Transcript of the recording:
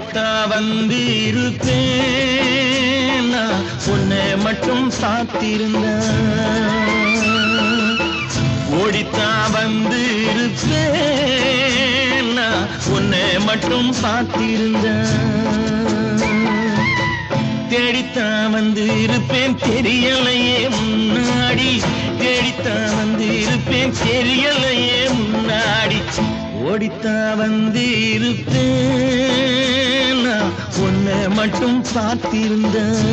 வந்து இருப்பேன் உன்னை மட்டும் சாத்திருந்த ஓடித்தா வந்து இருப்பேன் உன்னை மட்டும் சாத்திருந்த தேடித்தா வந்து இருப்பேன் தெரியலையே முன்னாடி. தேடித்தா வந்து இருப்பேன் தெரியலையே முன்னாடி. ஓடித்தா வந்து இருப்பேன் மட்டும் பார்த்திருந்தேன்